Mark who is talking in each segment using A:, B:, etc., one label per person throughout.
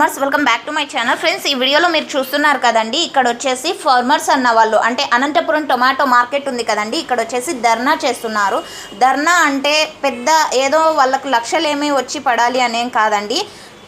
A: Farmers welcome back to my channel friends ఈ వీడియోలో మీరు చూస్తున్నారు కదండి ఇక్కడ వచ్చేసి ఫార్మర్స్ అన్న వాళ్ళు అంటే అనంతపురం టొమాటో మార్కెట్ ఉంది కదండి ఇక్కడ వచ్చేసి ధర్నా చేస్తున్నారు. ధర్నా అంటే పెద్ద ఏదో వాళ్ళకు లక్షలేమీ వచ్చి పడాలి అనేం కాదండి.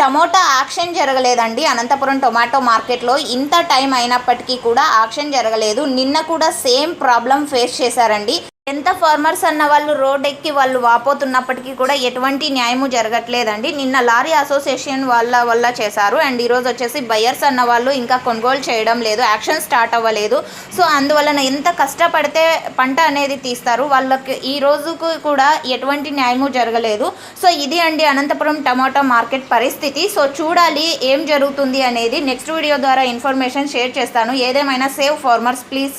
A: టమోటా యాక్షన్ జరగలేదండి అనంతపురం టొమాటో మార్కెట్లో ఇంత టైం అయినప్పటికీ కూడా యాక్షన్ జరగలేదు. నిన్న కూడా సేమ్ ప్రాబ్లం ఫేస్ చేశారండి. ఎంత ఫార్మర్స్ అన్న వాళ్ళు రోడ్ ఎక్కి వాళ్ళు వాపోతున్నప్పటికీ కూడా ఎటువంటి న్యాయము జరగట్లేదండి. నిన్న లారీ అసోసియేషన్ వాళ్ళ వల్ల చేశారు. అండ్ ఈరోజు వచ్చేసి బయర్స్ అన్న వాళ్ళు ఇంకా కొనుగోలు చేయడం లేదు. యాక్షన్ స్టార్ట్ అవ్వలేదు. సో అందువలన ఎంత కష్టపడితే పంట అనేది తీస్తారు. వాళ్ళకి ఈ రోజుకు కూడా ఎటువంటి న్యాయము జరగలేదు. సో ఇది అండి అనంతపురం టమాటా మార్కెట్ పరిస్థితి. సో చూడాలి ఏం జరుగుతుంది అనేది నెక్స్ట్ వీడియో ద్వారా ఇన్ఫర్మేషన్ షేర్ చేస్తాను. ఏదేమైనా సేవ్ ఫార్మర్స్ ప్లీజ్.